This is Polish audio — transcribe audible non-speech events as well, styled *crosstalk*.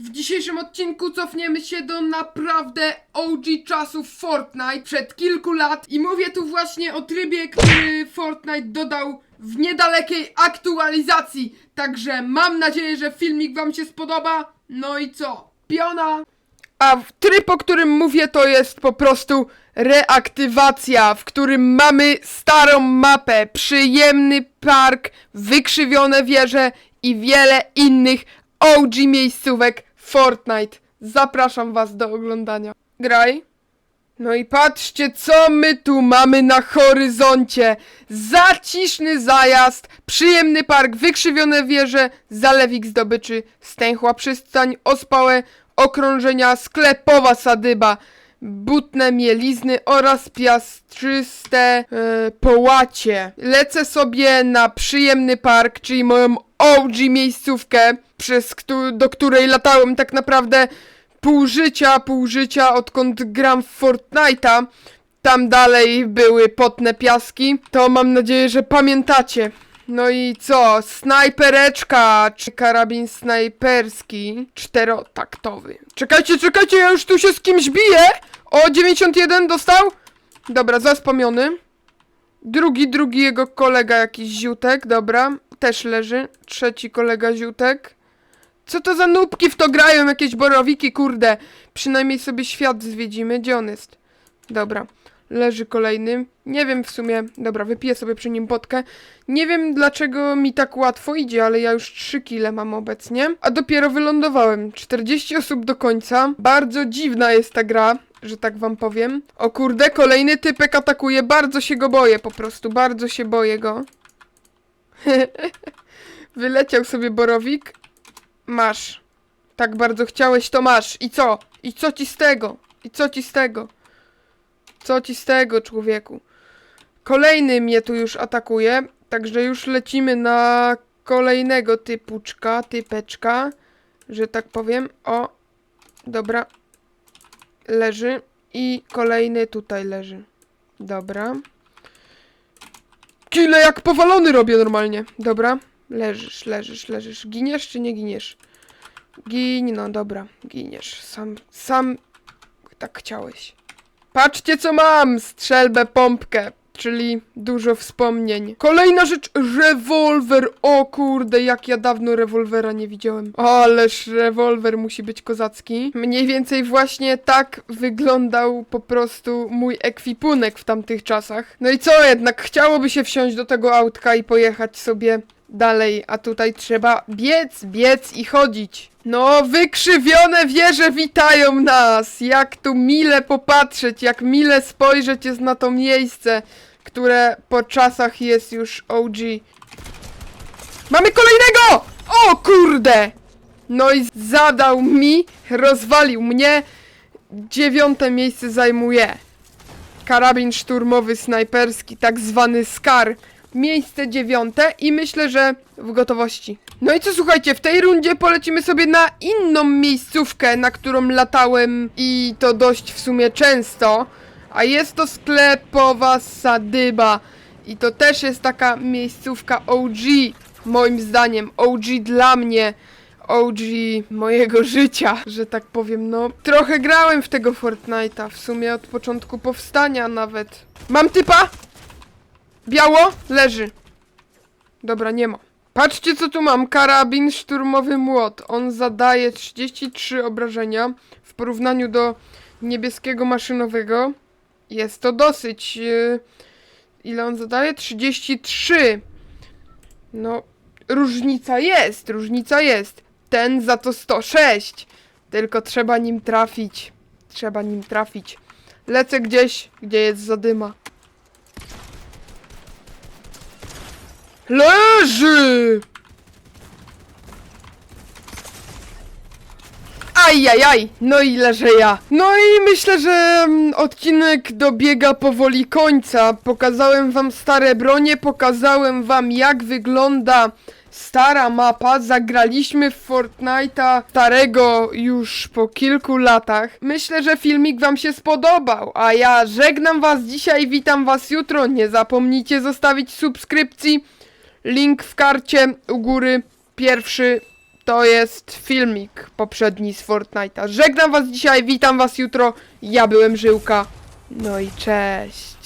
W dzisiejszym odcinku cofniemy się do naprawdę OG czasów Fortnite przed kilku lat i mówię tu właśnie o trybie, który Fortnite dodał w niedalekiej aktualizacji. Także mam nadzieję, że filmik wam się spodoba. No i co? Piona! A tryb, o którym mówię, to jest po prostu reaktywacja, w którym mamy starą mapę, przyjemny park, wykrzywione wieże i wiele innych OG miejscówek Fortnite. Zapraszam was do oglądania. Graj. No i patrzcie, co my tu mamy na horyzoncie. Zaciszny zajazd, przyjemny park, wykrzywione wieże, zalewik zdobyczy, stęchła przystań, ospałe okrążenia, sklepowa sadyba, butne mielizny oraz piastrzyste e, połacie. Lecę sobie na przyjemny park, czyli moją OG miejscówkę, przez do której latałem tak naprawdę pół życia, pół życia, odkąd gram w Fortnite'a. Tam dalej były potne piaski. To mam nadzieję, że pamiętacie. No i co? Snajpereczka, czy karabin snajperski czterotaktowy. Czekajcie, czekajcie, ja już tu się z kimś biję! O, 91 dostał? Dobra, zaspamiony. Drugi, drugi jego kolega jakiś ziutek, dobra. Też leży. Trzeci kolega ziutek. Co to za nubki w to grają? Jakieś borowiki, kurde. Przynajmniej sobie świat zwiedzimy. Gdzie on jest? Dobra. Leży kolejny. Nie wiem w sumie. Dobra, wypiję sobie przy nim potkę. Nie wiem dlaczego mi tak łatwo idzie, ale ja już 3 kile mam obecnie. A dopiero wylądowałem. 40 osób do końca. Bardzo dziwna jest ta gra, że tak wam powiem. O kurde, kolejny typek atakuje. Bardzo się go boję po prostu. Bardzo się boję go. *laughs* Wyleciał sobie borowik. Masz. Tak bardzo chciałeś, to masz. I co? I co ci z tego? I co ci z tego? Co ci z tego, człowieku? Kolejny mnie tu już atakuje, także już lecimy na kolejnego typuczka, typeczka, że tak powiem. O, dobra. Leży. I kolejny tutaj leży. Dobra. Kile jak powalony robię normalnie. Dobra. Leżysz, leżysz, leżysz. Giniesz czy nie giniesz? Gin, no dobra, giniesz. Sam, sam tak chciałeś. Patrzcie co mam! Strzelbę pompkę, czyli dużo wspomnień. Kolejna rzecz, rewolwer. O kurde, jak ja dawno rewolwera nie widziałem. Ależ rewolwer musi być kozacki. Mniej więcej właśnie tak wyglądał po prostu mój ekwipunek w tamtych czasach. No i co jednak, chciałoby się wsiąść do tego autka i pojechać sobie dalej, a tutaj trzeba biec, biec i chodzić. No, wykrzywione wieże witają nas! Jak tu mile popatrzeć, jak mile spojrzeć jest na to miejsce, które po czasach jest już OG. Mamy kolejnego! O kurde! No i zadał mi, rozwalił mnie. Dziewiąte miejsce zajmuje. Karabin szturmowy snajperski, tak zwany SCAR. Miejsce dziewiąte i myślę, że w gotowości. No i co słuchajcie, w tej rundzie polecimy sobie na inną miejscówkę, na którą latałem i to dość w sumie często. A jest to sklepowa sadyba. I to też jest taka miejscówka OG, moim zdaniem. OG dla mnie. OG mojego *laughs* życia, że tak powiem, no. Trochę grałem w tego Fortnite'a, w sumie od początku powstania nawet. Mam typa! Biało? Leży. Dobra, nie ma. Patrzcie co tu mam. Karabin szturmowy młot. On zadaje 33 obrażenia w porównaniu do niebieskiego maszynowego. Jest to dosyć... Yy, ile on zadaje? 33. No, różnica jest, różnica jest. Ten za to 106. Tylko trzeba nim trafić. Trzeba nim trafić. Lecę gdzieś, gdzie jest zadyma. Leży! Ajajaj, no i leżę ja. No i myślę, że mm, odcinek dobiega powoli końca. Pokazałem wam stare bronie, pokazałem wam jak wygląda stara mapa. Zagraliśmy w Fortnite'a starego już po kilku latach. Myślę, że filmik wam się spodobał, a ja żegnam was dzisiaj, witam was jutro. Nie zapomnijcie zostawić subskrypcji. Link w karcie u góry. Pierwszy to jest filmik poprzedni z Fortnite'a. Żegnam was dzisiaj, witam was jutro. Ja byłem Żyłka. No i cześć.